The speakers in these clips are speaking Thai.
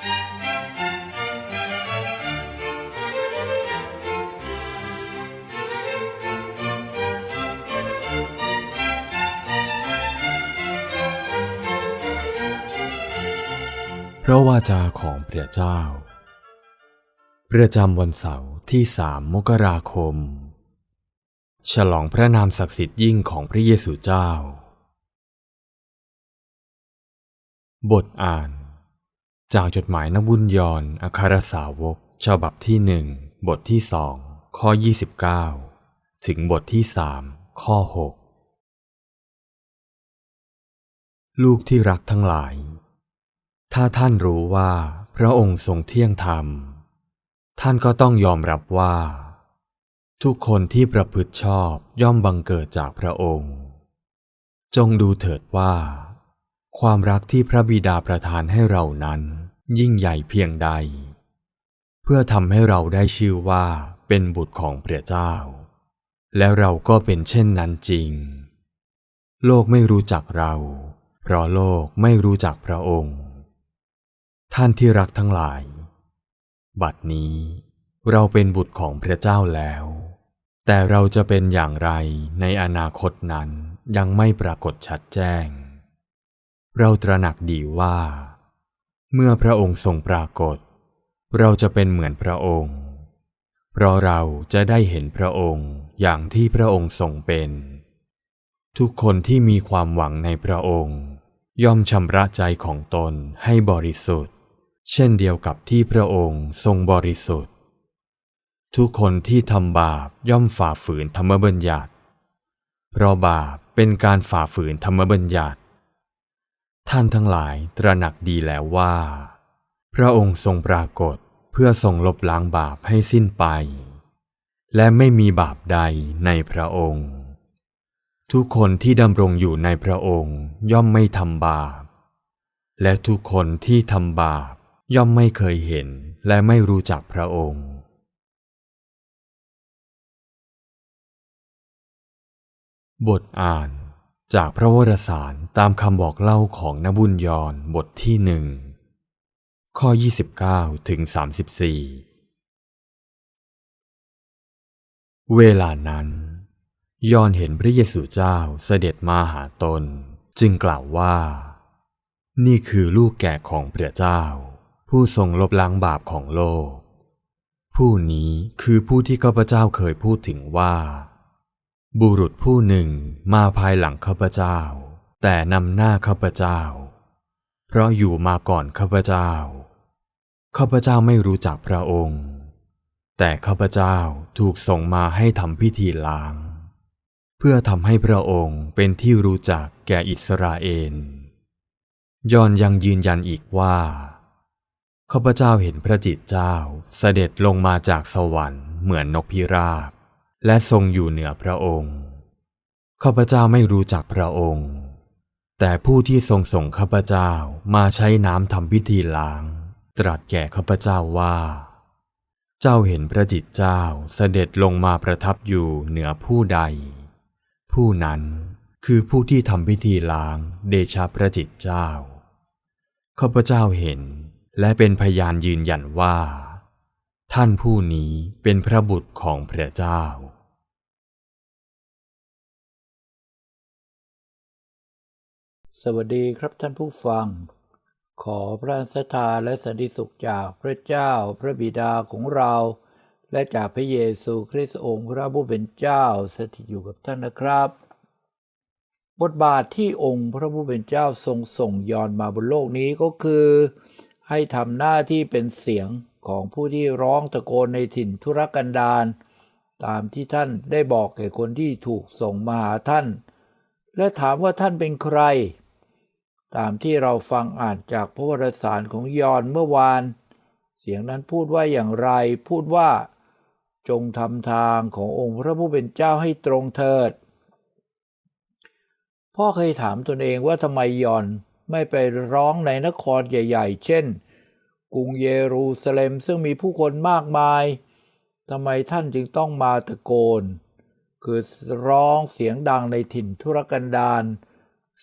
พระวาจาของพระเจ้า ประจำวันเสาร์ที่สามมกราคม ฉลองพระนามศักดิ์สิทธิ์ยิ่งของพระเยซูเจ้า บทอ่าน จากจดหมายนบุญยอนอัครสาวก ฉบับที่หนึ่งบทที่สองข้อ 29 ถึงบทที่สามข้อ 6 ลูกที่รักทั้งหลาย ถ้าท่านรู้ว่า พระองค์ทรงเที่ยงธรรม ท่านก็ต้องยอมรับว่า ทุกคนที่ประพฤติชอบย่อมบังเกิดจากพระองค์ จงดูเถิดว่า ความรักที่พระบิดาประทานให้เรานั้น ยิ่งใหญ่เพียงใด เพื่อทำให้เราได้ชื่อว่าเป็นบุตรของพระเจ้า และเราก็เป็นเช่นนั้นจริง โลกไม่รู้จักเรา เพราะโลกไม่รู้จักพระองค์ ท่านที่รักทั้งหลาย บัดนี้เราเป็นบุตรของพระเจ้าแล้ว แต่เราจะเป็นอย่างไรในอนาคตนั้นยังไม่ปรากฏชัดแจ้ง เราตระหนักดีว่า เมื่อพระองค์ทรงปรากฏ เราจะเป็นเหมือนพระองค์ เพราะเราจะได้เห็นพระองค์อย่างที่พระองค์ทรงเป็น ทุกคนที่มีความหวังในพระองค์ ย่อมชำระใจของตนให้บริสุทธิ์ เช่นเดียวกับที่พระองค์ทรงบริสุทธิ์ ทุกคนที่ทำบาปย่อมฝ่าฝืนธรรมบัญญัติ เพราะบาปเป็นการฝ่าฝืนธรรมบัญญัติ ท่านทั้งหลายตระหนักดีแล้วว่า พระองค์ทรงปรากฏเพื่อทรงลบล้างบาปให้สิ้นไป และไม่มีบาปใดในพระองค์ ทุกคนที่ดำรงอยู่ในพระองค์ย่อมไม่ทำบาป และทุกคนที่ทำบาปย่อมไม่เคยเห็นและไม่รู้จักพระองค์บทอ่าน จากพระวรสารตามคำบอกเล่าของนบุญยอนบทที่หนึ่งข้อ 29 ถึง 34 เวลานั้น ยอนเห็นพระเยซูเจ้าเสด็จมาหาตน จึงกล่าวว่า นี่คือลูกแก่ของพระเจ้า ผู้ทรงลบล้างบาปของโลก ผู้นี้คือผู้ที่ข้าพเจ้าเคยพูดถึงว่า บุรุษผู้หนึ่งมาภายหลังข้าพเจ้า แต่นำหน้าข้าพเจ้า เพราะอยู่มาก่อนข้าพเจ้าข้าพเจ้าไม่รู้จักพระองค์ แต่ข้าพเจ้าถูกส่งมาให้ทำพิธีล้าง เพื่อทำให้พระองค์เป็นที่รู้จักแก่อิสราเอลยอนยังยืนยันอีกว่าข้าพเจ้าเห็นพระจิตเจ้าเสด็จลงมาจากสวรรค์เหมือนนกพิราบ และทรงอยู่เหนือพระองค์ข้าพเจ้าไม่รู้จักพระองค์ แต่ผู้ที่ทรงส่งข้าพเจ้ามาใช้น้ำทำพิธีล้าง ตรัสแก่ข้าพเจ้าว่า เจ้าเห็นพระจิตเจ้าเสด็จลงมาประทับอยู่เหนือผู้ใด ผู้นั้นคือผู้ที่ทำพิธีล้างเดชะพระจิตเจ้าข้าพเจ้าเห็นและเป็นพยานยืนยันว่า ท่านผู้นี้เป็นพระบุตรของพระเจ้า สวัสดีครับท่านผู้ฟัง ขอพระสถาและสันติสุขจากพระเจ้าพระบิดาของเรา และจากพระเยซูคริสต์องค์พระผู้เป็นเจ้าสถิตอยู่กับท่านนะครับ บทบาทที่องค์พระผู้เป็นเจ้าทรงส่งยอนมาบนโลกนี้ก็คือ ให้ทำหน้าที่เป็นเสียง ของผู้ที่ร้องตะโกนในถิ่นทุรกันดารตามที่ท่านได้บอกแก่คนที่ถูกส่งมาหาท่าน และถามว่าท่านเป็นใคร ตามที่เราฟังอ่านจากพระวรสารของยอนเมื่อวาน เสียงนั้นพูดว่าอย่างไรพูดว่า จงทำทางขององค์พระผู้เป็นเจ้าให้ตรงเถิด พ่อเคยถามตนเองว่าทำไมยอนไม่ไปร้องในนครใหญ่ ๆ เช่น กรุงเยรูซาเล็มซึ่งมีผู้คนมากมายทำไมท่านจึงต้องมาตะโกน คือร้องเสียงดังในถิ่นทุรกันดาร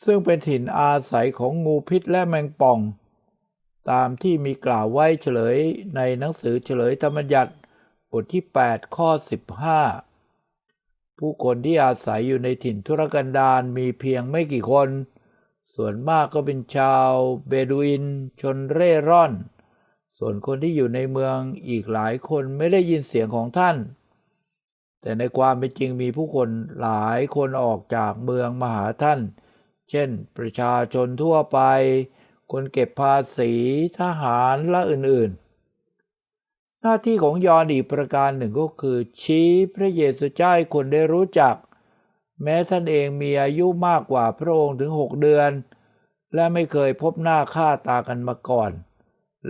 ซึ่งเป็นถิ่นอาศัยของงูพิษและแมงป่อง ตามที่มีกล่าวไว้เฉลยในหนังสือเฉลยธรรมบัญญัติบทที่ 8 ข้อ 15 ผู้คนที่อาศัยอยู่ในถิ่นทุรกันดารมีเพียงไม่กี่คน ส่วนมากก็เป็นชาวเบดูอิน ชนเร่ร่อน ส่วนคนที่อยู่ในเมืองอีกหลายคนไม่ได้ยินเสียงของท่าน แต่ในความเป็นจริงมีผู้คนหลายคนออกจากเมืองมาหาท่าน เช่น ประชาชนทั่วไป คนเก็บภาษีทหารและอื่นๆ หน้าที่ของยอนอีกประการหนึ่งก็คือ ชี้พระเยซูเจ้าให้คนได้รู้จัก แม้ท่านเองมีอายุมากกว่าพระองค์ถึงหกเดือน และไม่เคยพบหน้าค่าตากันมาก่อน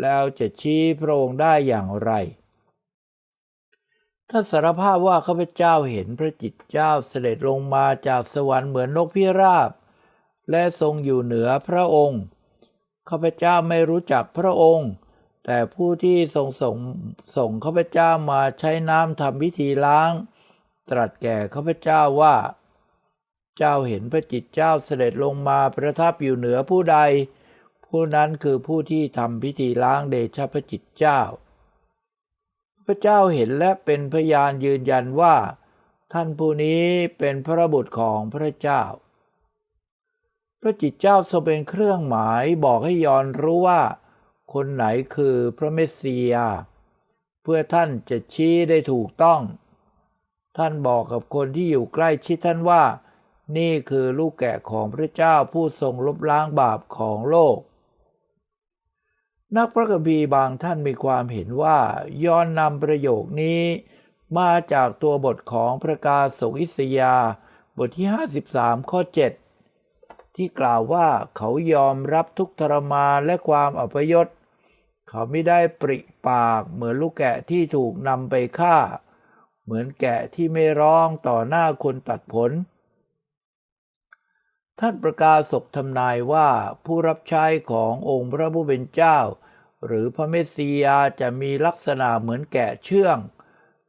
แล้วจะชี้พระองค์ได้อย่างไรถ้าสารภาพว่าข้าพเจ้าเห็นพระจิตเจ้าเสด็จลงมาจากสวรรค์เหมือนนกพิราบ และทรงอยู่เหนือพระองค์ข้าพเจ้าไม่รู้จักพระองค์ แต่ผู้ที่ทรงส่งส่งข้าพเจ้ามาใช้น้ำทำพิธีล้าง ตรัสแก่ข้าพเจ้าว่า เจ้าเห็นพระจิตเจ้าเสด็จลงมาประทับอยู่เหนือผู้ใด ผู้นั้นคือผู้ที่ทำพิธีล้างเดชพระจิตเจ้า พระเจ้าเห็นและเป็นพยานยืนยันว่า ท่านผู้นี้เป็นพระบุตรของพระเจ้า พระจิตเจ้าทรงเป็นเครื่องหมายบอกให้ยอนรู้ว่า คนไหนคือพระเมสสิยา เพื่อท่านจะชี้ได้ถูกต้อง ท่านบอกกับคนที่อยู่ใกล้ชิดท่านว่านี่คือลูกแกะของพระเจ้าผู้ทรงลบล้างบาปของโลก นักพระคัมภีร์บางท่านมีความเห็นว่าย้อนนำประโยคนี้มาจากตัวบทของพระกาสงอิสยาบทที่ 53 ข้อ 7 ที่กล่าวว่าเขายอมรับทุกทรมานและความอัปยศ เขาไม่ได้ปริปากเหมือนลูกแกะที่ถูกนำไปฆ่า เหมือนแกะที่ไม่ร้องต่อหน้าคนตัดผล ท่านประกาศกทำนายว่าผู้รับใช้ขององค์พระผู้เป็นเจ้า หรือพระเมสสิยาจะมีลักษณะเหมือนแกะเชื่อง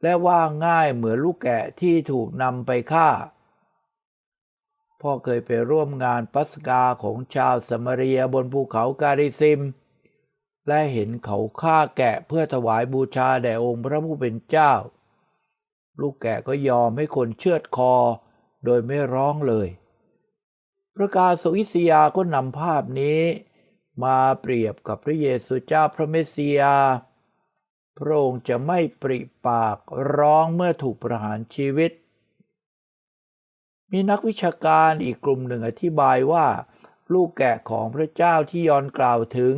และว่าง่ายเหมือนลูกแกะที่ถูกนำไปฆ่า พ่อเคยไปร่วมงานปัสกาของชาวสมารียบนภูเขาการิซิม และเห็นเขาฆ่าแกะเพื่อถวายบูชาแด่องค์พระผู้เป็นเจ้า ลูกแกะก็ยอมให้คนเชือดคอโดยไม่ร้องเลย พระกาสวิสยาก็นำภาพนี้มาเปรียบกับพระเยซูเจ้าพระเมสสิยา พระองค์จะไม่ปริปากร้องเมื่อถูกประหารชีวิต มีนักวิชาการอีกกลุ่มหนึ่งอธิบายว่า ลูกแกะของพระเจ้าที่ยอนกล่าวถึง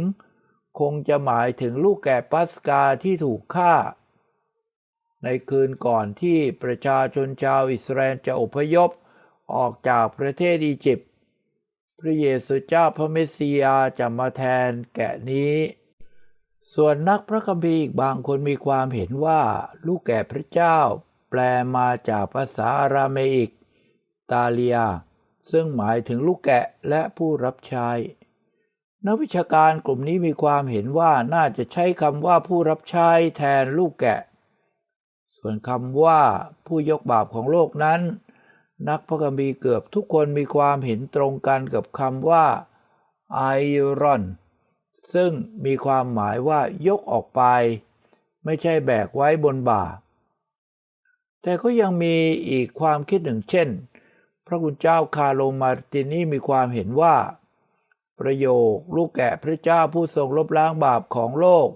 คงจะหมายถึงลูกแกะปัสกาที่ถูกฆ่า ในคืนก่อนที่ประชาชนชาวอิสราเอลจะอพยพออกจากประเทศอียิปต์ พระเยซูเจ้าพระเมสสิยาจะมาแทนแกะนี้ ส่วนนักพระคัมภีร์อีกบางคนมีความเห็นว่าลูกแกะพระเจ้า แปลมาจากภาษาอาราเมอิก ตาเลีย ซึ่งหมายถึงลูกแกะและผู้รับใช้ นักวิชาการกลุ่มนี้มีความเห็นว่าน่าจะใช้คำว่าผู้รับใช้แทนลูกแกะ ส่วนคำว่าผู้ยกบาปของโลกนั้น นักพระคัมภีร์เกือบทุกคนมีความเห็นตรงกันกับคำว่าไอรอน ซึ่งมีความหมายว่ายกออกไป ไม่ใช่แบกไว้บนบ่า แต่ก็ยังมีอีกความคิดหนึ่งเช่น พระคุณเจ้าคาโลมาร์ตินีมีความเห็นว่า ประโยคลูกแกะพระเจ้าผู้ทรงลบล้างบาปของโลก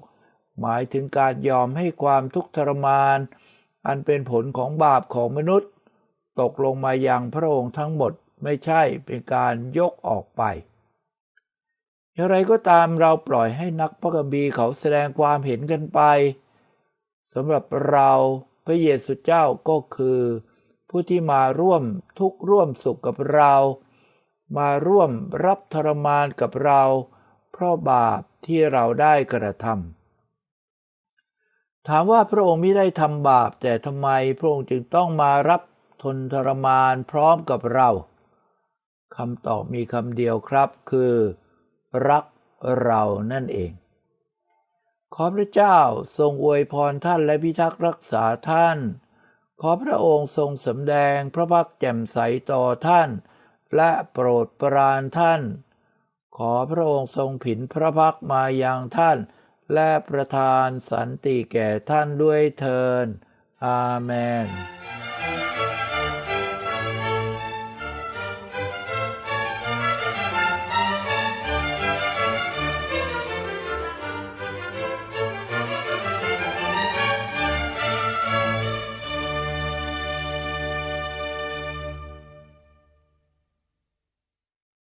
หมายถึงการยอมให้ความทุกข์ทรมาน อันเป็นผลของบาปของมนุษย์ ตกลงมายังพระองค์ทั้งหมดไม่ใช่เป็นการยกออกไป อย่างไรก็ตามเราปล่อยให้นักพระคัมภีเขาแสดงความเห็นกันไปสำหรับเราพระเยซูเจ้าก็คือ ผู้ที่มาร่วมทุกข์ร่วมสุขกับเรา มาร่วมรับทรมานกับเรา เพราะบาปที่เราได้กระทำถามว่าพระองค์ไม่ได้ทำบาปแต่ทำไมพระองค์จึงต้องมารับ ทนทรมานพร้อมกับเราคำตอบมีคำเดียวครับคือ รักเรานั่นเอง ขอพระเจ้าทรงอวยพรท่านและพิทักษ์รักษาท่าน ขอพระองค์ทรงสำแดงพระพักแจ่มใสต่อท่าน และโปรดปรานท่าน ขอพระองค์ทรงผินพระพักมาอยังท่าน และประทานสันติแก่ท่านด้วยเทินอาเมน